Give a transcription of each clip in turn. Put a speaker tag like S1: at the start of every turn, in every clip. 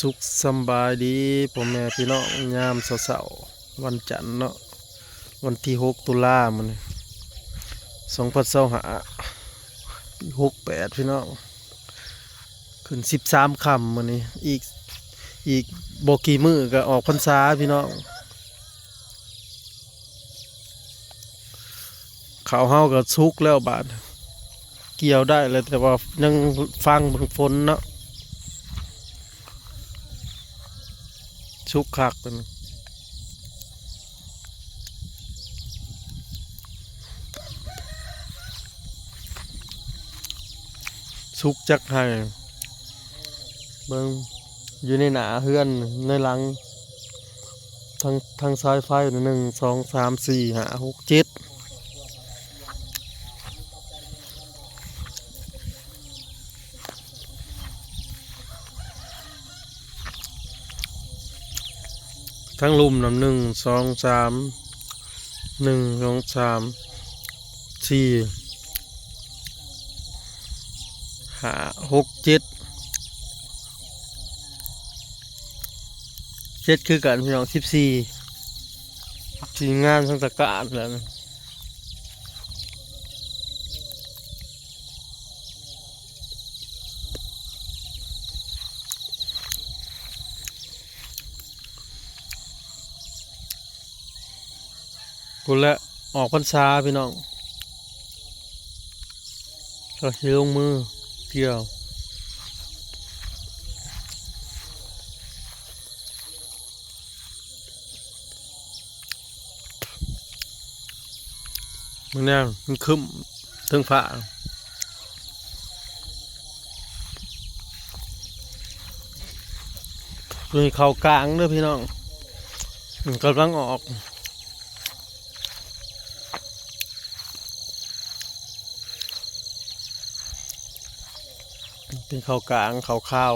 S1: สุขสบายดีพ่อแม่พี่น้องยามเสาร์ๆวันจันทร์เนาะวันที่หกตุลามันสองพันสองหาหกแปดพี่น้องขึ้นสิบสามคำมันนี้อีกอีกบกี่มือก็ออกพรรษาพี่น้องข้าวเฮาก็สุกแล้วบาดเกี่ยวได้เลยแต่ว่ายังฟังเบิ่งฝนเนาะ ชุกคักเป็นชุกจักให้เบิงอยู่ในหนาเฮือนในหลังทางทางซ้ายไฟหนึ่งสองสามสี่ห้าหกเจ็ด ทั้งลุมนำหนึ่งสองสามหนึ่งสองสามสี่ห้าหกเจ็ดเจ็ดคือกันพี่น้องสิบสี่ทีงานทั้งตะการแล้วนะ กูละออกพรรษาพี่น้องก็สิลงมือเกี่ยวมันแน่มันคึมถึงฝ่าตัวนี้เขากลางเด้อพี่น้องกำลังออก ที่เขากลางเขาข้าว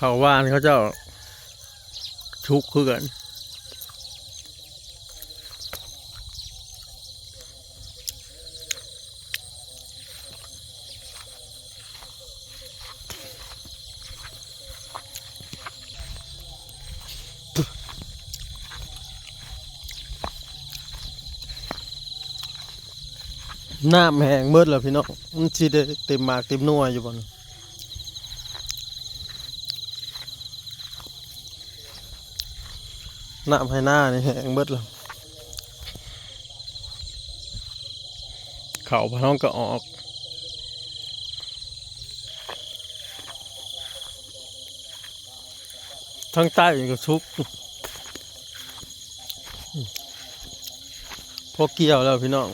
S1: เขาว่านเขาเจ้าชุกคือกันน้ำแห้งเบิดแล้วพี่น้องมันสิได้เต็มมากเต็มนัวอยู่บ่น น้ำให้หน้านี่แห้งเบิดแล้วเขาพะน้องก็ออกทั้งใต้ก็ชุกพอเกี่ยวแล้วพี่น้อง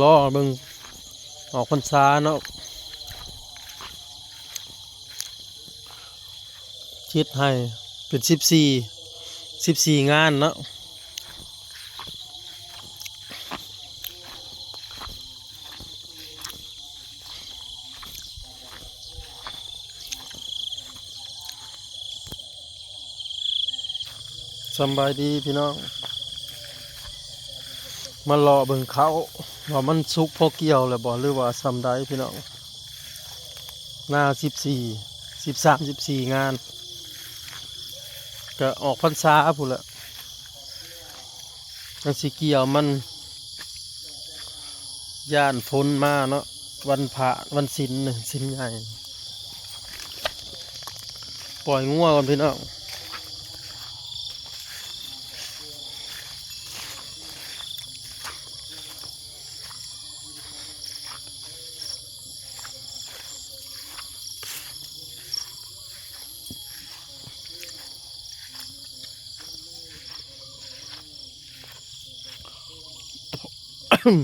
S1: รอเบิ่งออกพรรษาเนาะคิดให้ เป็นสิบสี่สิบสี่งานเนาะสบายดีพี่น้อง มารอเบิ่งเขาว่ามันสุกพอเกี่ยวแล้วบ่หรือว่าซ้ำได้พี่น้อง หน้าสิบสี่สิบสามสิบสี่งาน ก็ออกพรรษาพูนละจังสิเกี่ยวมัน ย่านฝนมาเนาะวันพระวันศิลน่ะศิลใหญ่ ปล่อยงัวก่อนพี่น้อง สาว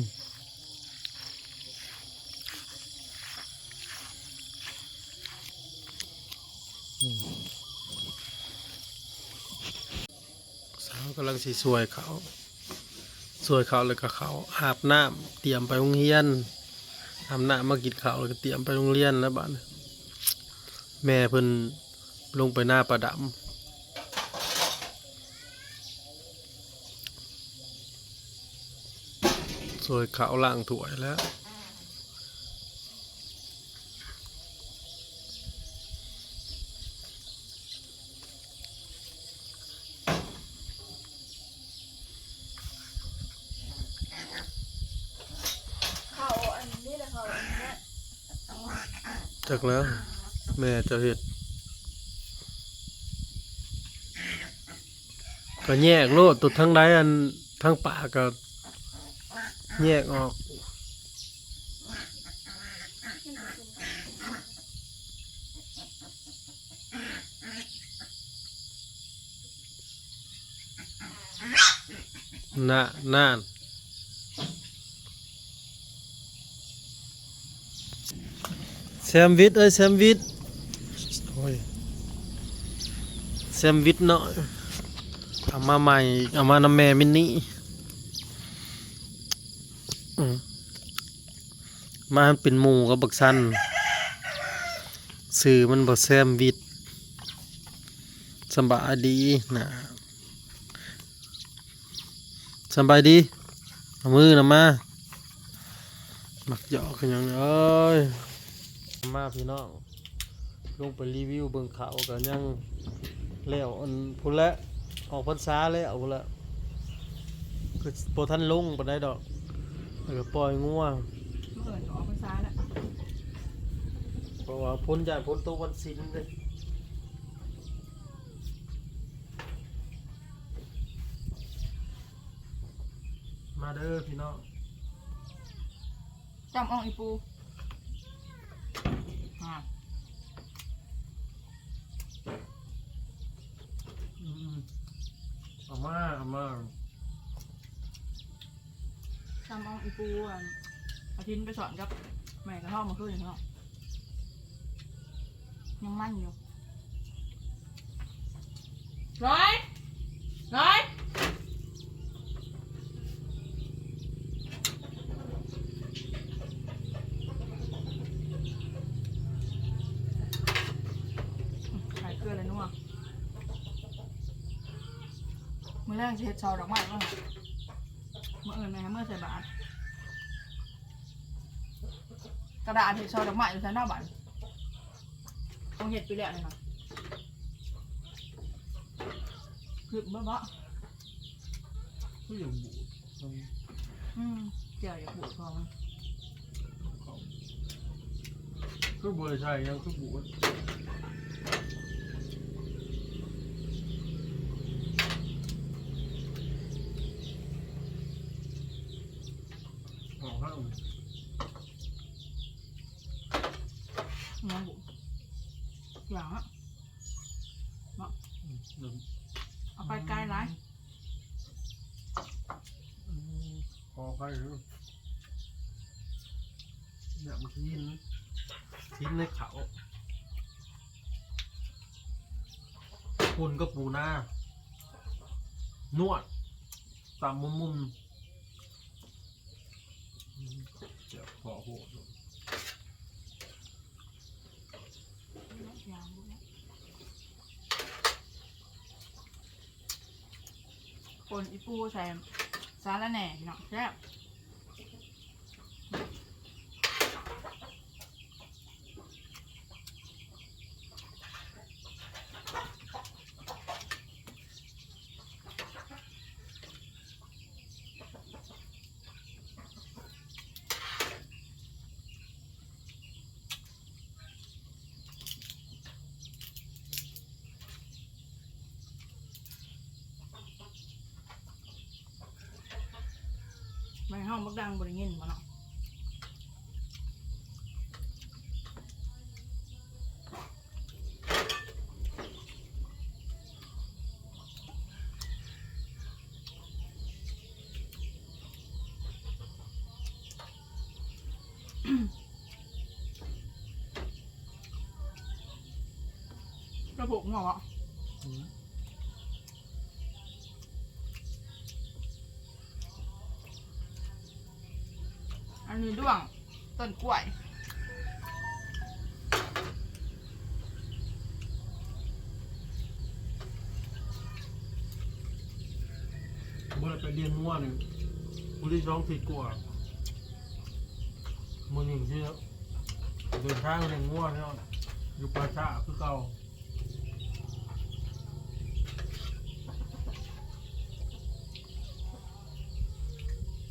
S1: กำลังสีสวยเขาสวยเขาเลยกับเขาอาบน้ำเตรียมไปโรงเรียนอาบน้ำมากินขาเลยเตรียมไปโรงเรียนแล้วบ้านแม่เพิ่นลงไปหน้าประดับ วยขาวล่างถวยแล้ว
S2: เขาอันนี้แหละเขาอันนี้
S1: จากแล้วแม่จะเห็ดก็แยกโลดตุดทั้งใดอันทั้งป่าก็ แยกออกน่ะน่านแซมวิทเอ้ยแซมวิทโอ้ยแซมวิทเนาะเอามาใหม่เอามานำแม่มินนี่อืม มาเป็นหมูกับบักซันสื่อมันบอกแซมวิทสบายดีนะสบายดีเอามือนะมาหมักหยอกกันยังเอ้ยมาพี่น้องลงไปรีวิวเบิ่งเขากันยังแล้วอันพุ่นละออกพรรษาแล้วพุ่นละคือโปรท่านลงปานได้ดอกแล้วก็ปล่อยงัว
S2: เปิดออกภาษาแล้ว
S1: เพราะว่าพ้นจากพ้นตัววันศิลเลยมาเด้อพี่น้อง
S2: จำอองอีปูอ่า
S1: อืมเอามาเอามา
S2: จำอองอีปูอะ อาทิตย์ไปสอนกับแม่กระท่อมมาขึ้นเนาะยังมั่นอยู่ร้อยร้อยขายเกลือเลยนัวมื่อแรกจะเห็ดซอดอกไม้ก็หาเมื่อเอิญแม่เมื่อใส่บาท กระดาษเห็ดซอดอกไม้อยู่ใส่หน้าบ้านต้องเห็ดไปแล้วเลยนะคือเบ้อเบ้อ
S1: ผู้อย่างบูด
S2: อืมเจียวอยากบูดพอมัน
S1: คือบริษัทยังคือบูดออกข้าง
S2: น้องบูดอย่างอะ
S1: หนึ่ง
S2: เอาไปไกลไร
S1: พอใครรู้ินชิ้นทิ้นในเขาคุณก็ปูหน้า นวดตามมุมมุมเจ็บคอโหด
S2: อย่างบูดคนอีปูใส่สาระแหน่พี่น้องแซ่บ ห้องบักดังบริเงินมาเนาะกระปุกหมอวะ
S1: อืม
S2: อันนี้ด้วง ต้นกล้วย
S1: เมื่อไปเรียนมั่วนี่กูได้ร้องผิดกว่ามึงอย่างที่เดินทางเรียนมั่วเนี่ยอยู่ป่าช้าคือเก่า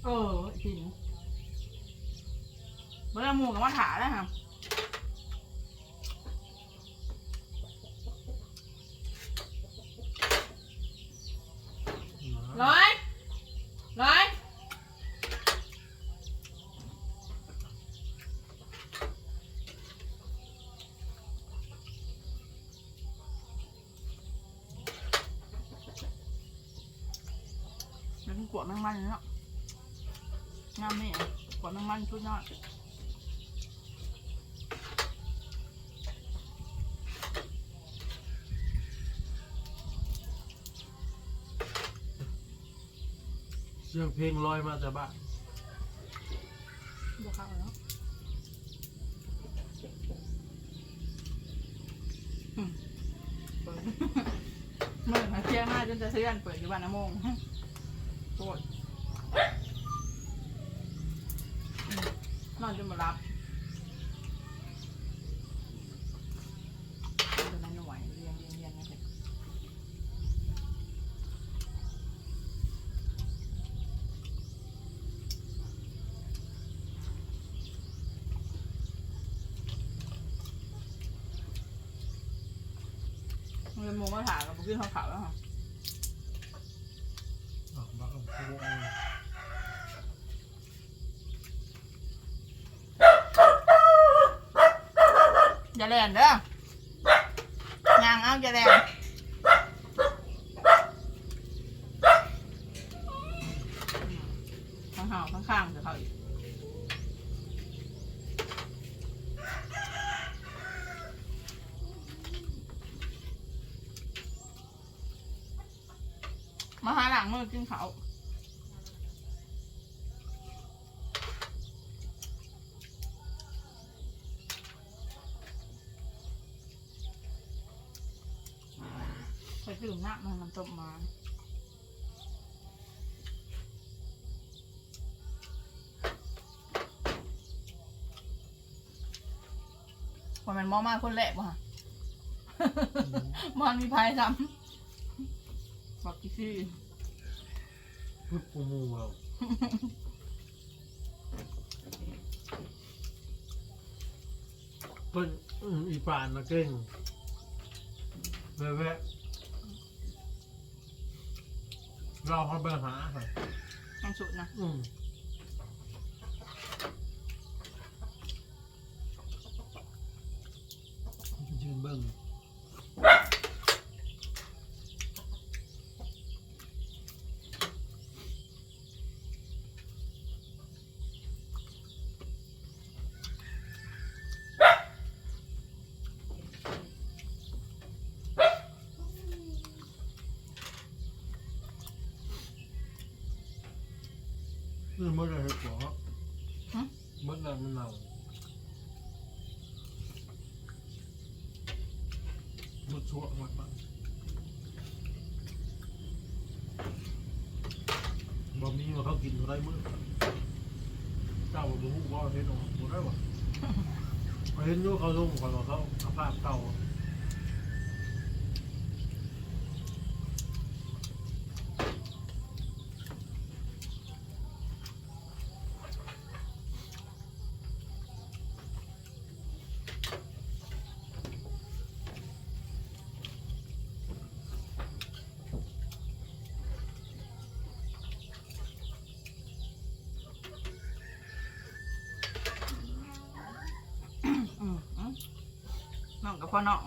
S2: เออจริง เมื่อหมูกับมาถาแล้วค่ะร้อยร้อยเดี๋ยวพี่กวดแมงมันเนาะงามนี่กวดแมงมันชุดยอด
S1: เสียงเพลงลอยมาจากบ้าน
S2: บวกเข้าแล้วอืมเปิด เมื่อมาเที่ยงมาจนจะเสื่อนเปิดอยู่บ้านน้ำมงโคตรอืมนอนจนมารับเป็นอะไรหน่วยเรียงเรียงเรียงนะเด็ก เงินโมงมาถามกับพวกขึ้นเขาขาวแล้วค่ะ
S1: อะบ้าเอาเขาบอกอ
S2: ย่าแลนเด้อยางเอาอย่าแลนข้างห่าข้างๆเดี๋ยวเขาอีก มาหาหลังมือกินเขาวไปดื่มน้ำมันมันต้มมาว่ามันมอมาคนแรกว่ะมันมีพายซ้ำบอกกี่ซี่
S1: พุทธปูมูเราเพิ่นอืมอีป่านนะเก่งแวะแวะเราเขาไปหาค่ะ
S2: แห้งสุดนะ
S1: อืมยืนเบิ้ง นี่มันอะไรหัวมันอะไรมันเน่ามันชั่วมากมากบะหมี่มาเขากินเท่าไรมื้อเจ้าบ่ฮู้ว่าเห็นออกบ่ได้บ่เห็นอยู่เขาลงก่อนว่าเขาเอาภาพเก่า
S2: อืมอืม น้องกับพ่อน้อง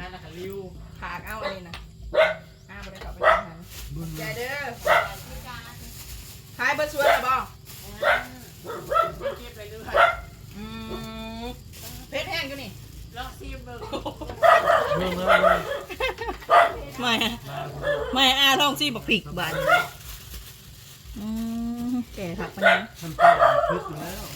S3: ขึ้นแต่จะหันแล้วค่ะริ้ว
S2: ผากเอาอันนี้นะอ้าบริษัทไปทำงานใจเด้อขายเบอร์สวยหรือเปล่า
S3: เก็บไปด้วย
S2: อืมเพชรแห้งอยู่นี่
S3: ลองซีเบิร์
S2: ไม่ไม่อาลองซี่บักผิกบานอืมแก่ผักปะนี้
S1: มันเป็นพึกแล้ว
S2: โอ้